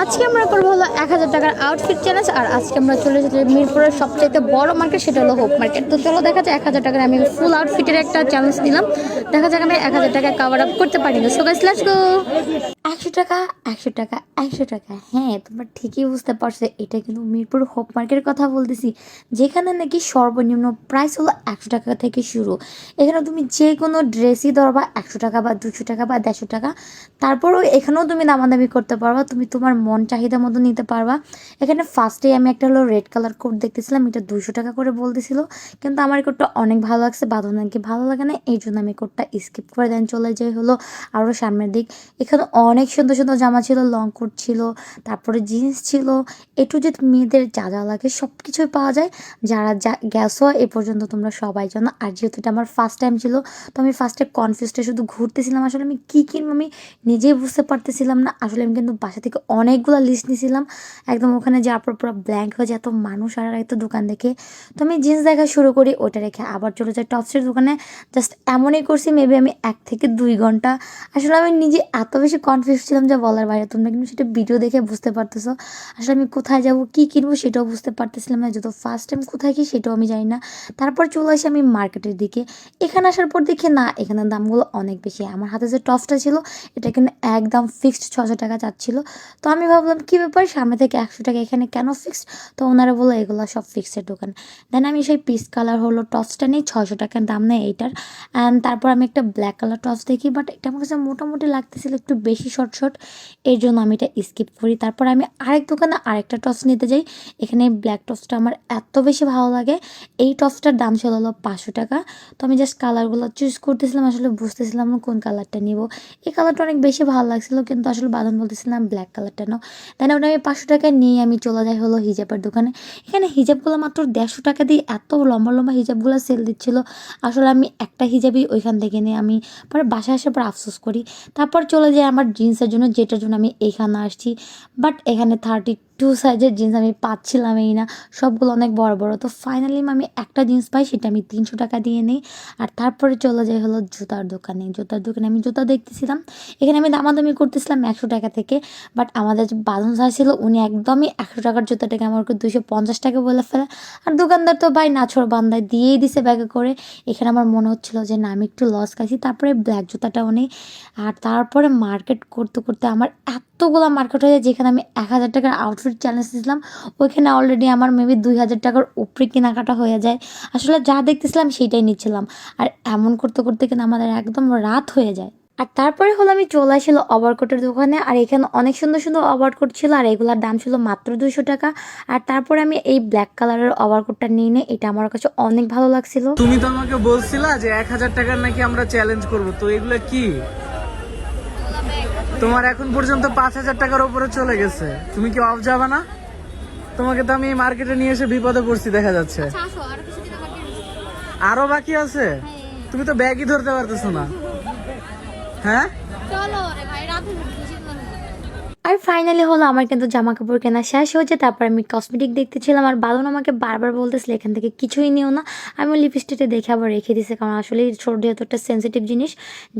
আজকে আমরা করব হলো এক হাজার টাকার আউটফিট চ্যালেঞ্জ আর আজকে আমরা চলে এসেছি মিরপুরের সবচেয়ে বড় মার্কেট সেটা হলো হোপ মার্কেট তো চলো দেখা যায় এক হাজার টাকার আমি ফুল আউটফিটের একটা চ্যালেঞ্জ দিলাম দেখা যাক আমি এক হাজার টাকা কাভার আপ করতে পারি না। সো লেটস গো টাকা, একশো টাকা একশো টাকা। হ্যাঁ তোমরা ঠিকই বুঝতে পারছ, এটা কিন্তু মিরপুর হোপ মার্কেটের কথা বলতেছি, যেখানে নাকি সর্বনিম্ন প্রাইস হলো একশো টাকা থেকে শুরু। এখানে তুমি যে কোনো ড্রেসই ধরবা একশো টাকা বা দুশো টাকা বা দেড়শো টাকা, তারপরেও এখানেও তুমি দামাদামি করতে পারবা, তুমি তোমার মন চাহিদা মতো নিতে পারবা। এখানে ফার্স্টে আমি একটা হলো রেড কালার কোট দেখতেছিলাম, এটা দুশো টাকা করে বলতেছিল, কিন্তু আমার কোটটা অনেক ভালো লাগছে, বাঁধন নাকি ভালো লাগে না এই জন্য আমি কোটটা স্কিপ করে দেন চলে যাই হলো আরও সামনের দিক। এখানে অনেক সুন্দর সুন্দর সুন্দর জামা ছিল লং কোট ছিল, তারপরে জিন্স ছিল। একটু যে মেয়েদের যা যা লাগে সব কিছুই পাওয়া যায়। যারা যা গেছো এ পর্যন্ত তোমরা সবাই জানো। আর যেহেতু এটা আমার ফার্স্ট টাইম ছিল, তো আমি ফার্স্টে কনফিউজটা শুধু ঘুরতেছিলাম। আসলে আমি কী কিনবো আমি নিজেই বুঝতে পারতেছিলাম না। আসলে আমি কিন্তু বাসা থেকে অনেকগুলো লিস্ট নিয়েছিলাম একদম ওখানে যাওয়ার পর পুরো ব্ল্যাঙ্ক হয়ে যায়, এত মানুষ আর এত দোকান দেখে। তো আমি জিন্স দেখা শুরু করি ওটা রেখে আবার চলে যাই টপসের দোকানে। জাস্ট এমনই করছি মেবি আমি এক থেকে দুই ঘণ্টা। আসলে আমি নিজে এত বেশি কনফিউজ ছিলাম যে বলার বাইরে, তোমরা কিন্তু সেটা ভিডিও দেখে বুঝতে পারতেছো। আসলে আমি কোথায় যাব, কি কিনবো সেটাও বুঝতে পারতেছিলাম না যত ফার্স্ট টাইম কোথায় কি সেটাও আমি জানি না। তারপর চলে আসি আমি মার্কেটের দিকে। এখানে আসার পর দেখি না, এখানে দামগুলো অনেক বেশি। আমার হাতে যে টপসটা ছিল, এটা কিন্তু একদম ফিক্সড ছশো টাকা চাচ্ছিল। তো আমি ভাবলাম, কী ব্যাপার? সামনে থেকে একশো টাকা এখানে কেন ফিক্সড তো ওনারা বলল, এগুলো সব ফিক্সের দোকান। দেন আমি সেই পিস কালার হলো টপসটা নিই ছশো টাকার দাম নেই এইটার। অ্যান্ড তারপর আমি একটা ব্ল্যাক কালার টপস দেখি বাট এটা আমার কাছে মোটামুটি লাগতেছিল একটু বেশি শর্ট শর্ট এর জন্য আমি এটা স্কিপ করি। তারপর আমি আরেক দোকানে আরেকটা টপস নিতে যাই। এখানে ব্ল্যাক টপসটা আমার এত বেশি ভালো লাগে। এই টপসটার দাম ছিল হলো পাঁচশো টাকা। তো আমি জাস্ট কালারগুলো চুজ করতেছিলাম, আসলে বুঝতেছিলাম কোন কালারটা নিব। এই কালারটা অনেক বেশি ভালো লাগছিল, কিন্তু আসলে বাদন বলতেছিলাম ব্ল্যাক কালারটা নাও। দেন ওটা আমি পাঁচশো টাকা নিয়ে আমি চলে যাই হলো হিজাবের দোকানে। এখানে হিজাবগুলো মাত্র দেড়শো টাকা দিয়ে এত লম্বা লম্বা হিজাবগুলো সেল দিচ্ছিল। আসলে আমি একটা হিজাবই ওইখান থেকে নিয়ে আমি পরে বাসায় আসার পর আফসোস করি। তারপর চলে যাই আমার জিন্সের জন্য যেটার জন্য আমি এখানে আসছি। বাট এখানে থার্টি টু সাইজের জিন্স আমি পাচ্ছিলামই না। সবগুলো অনেক বড় বড়। তো ফাইনালি আমি একটা জিন্স পাই, সেটা আমি তিনশো টাকা দিয়ে নিই। আর তারপরে চলে যাই হলো জুতার দোকানে। জুতার দোকানে আমি জুতা দেখতেছিলাম। এখানে আমি দামাদামি করতেছিলাম একশো টাকা থেকে। বাট আমাদের যে বাঁধন স্যার ছিল, উনি একদমই একশো টাকার জুতাটাকে আমাকে দুশো পঞ্চাশ টাকা বলে ফেলে। আর দোকানদার তো ভাই নাছর বান্দায় দিয়েই দিছে ব্যাগে করে। এখানে আমার মনে হচ্ছিল যে না, আমি একটু লস খাইছি। তারপরে ব্ল্যাক জুতাটাও নেই। আর তারপরে মার্কেট করতে করতে আমার এতগুলো মার্কেট হয়ে যায়, যেখানে আমি এক হাজার টাকার আউটফিট চ্যালেঞ্জ দিয়েছিলাম ওইখানে অলরেডি আমার মেবি দুই হাজার টাকার উপরে কেনাকাটা হয়ে যায়। আসলে যা দেখতেছিলাম সেইটাই নিচ্ছিলাম। আর এমন করতে করতে কিন্তু আমাদের একদম রাত হয়ে যায়। আর তারপরে হলো আমি চলে আসছিল ওভারকোটের দোকানে, আর এখানে অনেক সুন্দর সুন্দর ওভারকোট ছিল, আর এগুলোর দাম ছিল মাত্র দুশো টাকা। আর তারপরে আমি এই ব্ল্যাক কালারের ওভারকোটটা নিয়ে নিই এটা আমার কাছে অনেক ভালো লাগছিল। তুমি তো আমাকে বলছিলা যে এক হাজার টাকার নাকি আমরা চ্যালেঞ্জ করব, তো এগুলো কি? তোমার এখন পর্যন্ত পাঁচ হাজার টাকার উপরে চলে গেছে। তুমি কি অফ যাবে না? তোমাকে তো আমি মার্কেটে নিয়ে এসে বিপদে পড়ছি দেখা যাচ্ছে। আরও বাকি আছে। তুমি তো ব্যাগই ধরতে পারতেছো না। হ্যাঁ? আর ফাইনালি হলো আমার কিন্তু জামা কাপড় কেনা শেষ হয়েছে তারপর আমি কসমেটিক দেখতেছিলাম আর বাদন আমাকে বারবার বলতেছিল, এখান থেকে কিছুই নিও না। আমি লিপস্টিকটা দেখে আবার রেখে দিয়েছি, কারণ আসলে ছোট যেহেতু একটা সেন্সিটিভ জিনিস,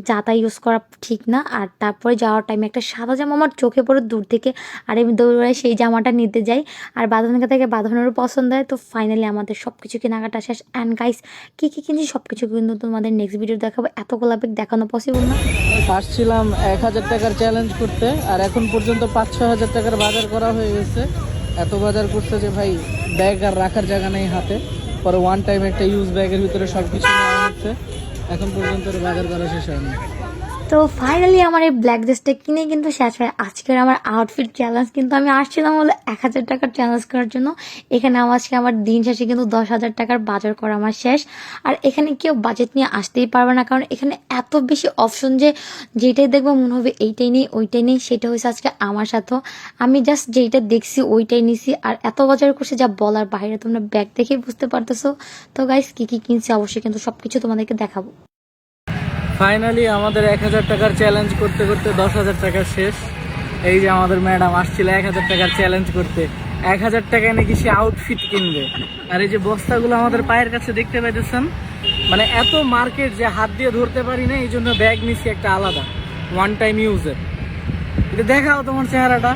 যা তা ইউজ করা ঠিক না। আর তারপরে যাওয়ার টাইমে একটা সাদা জামা আমার চোখে পড়ে দূর থেকে, আর আমি দৌড়ে সেই জামাটা নিতে যাই। আর বাঁধনের থেকে বাঁধনেরও পছন্দ হয়, তো ফাইনালি আমাদের সব কিছু কেনাকাটা শেষ। অ্যান্ড গাইস কী কী কিনছি সব কিছু কিন্তু তোমাদের নেক্সট ভিডিও দেখাবো। এত গোলাপিক দেখানো পসিবল না। আসছিলাম এক হাজার টাকার চ্যালেঞ্জ করতে, আর এখন পর্যন্ত পাঁচ ছ হাজার টাকার বাজার করা হয়ে গেছে। এত বাজার করছে যে ভাই ব্যাগ আর রাখার জায়গা নেই হাতে। পরে ওয়ান টাইম একটা ইউজ ব্যাগের ভিতরে সব কিছু নেওয়া হচ্ছে। এখন পর্যন্ত বাজার করা শেষ হয়নি। তো ফাইনালি আমার এই ব্ল্যাক ড্রেসটা কিনে কিন্তু শেষ হয়। আজকের আমার আউটফিট চ্যালেঞ্জ কিন্তু আমি আসছিলাম হলো এক হাজার টাকার চ্যালেঞ্জ করার জন্য। এখানে আজকে আমার দিন শেষে কিন্তু দশ হাজার টাকার বাজার করা আমার শেষ। আর এখানে কেউ বাজেট নিয়ে আসতেই পারবে না, কারণ এখানে এত বেশি অপশন যে যেটাই দেখব মনে হবে এইটাই নেই, ওইটাই নেই, সেটা হয়েছে আজকে আমার সাথেও আমি জাস্ট যেইটা দেখছি ওইটাই নিছি। আর এত বাজার করছে যা বলার বাইরে, তোমরা ব্যাগ দেখেই বুঝতে পারতেছো। তো গাইস কী কী কিনছি অবশ্যই কিন্তু সব কিছু তোমাদেরকে দেখাবো। ফাইনালি আমাদের এক হাজার টাকার চ্যালেঞ্জ করতে করতে দশ হাজার টাকা শেষ। এই যে আমাদের ম্যাডাম আসছিল এক হাজার টাকার চ্যালেঞ্জ করতে। এক হাজার টাকায় নাকি সে আউটফিট কিনবে। আর এই যে বস্তাগুলো আমাদের পায়ের কাছে দেখতে পাইতেছেন মানে এত মার্কেট যে হাত দিয়ে ধরতে পারি না, এই জন্য ব্যাগ নিছি একটা আলাদা ওয়ান টাইম ইউজের এটা দেখাও তোমার চেহারাটা।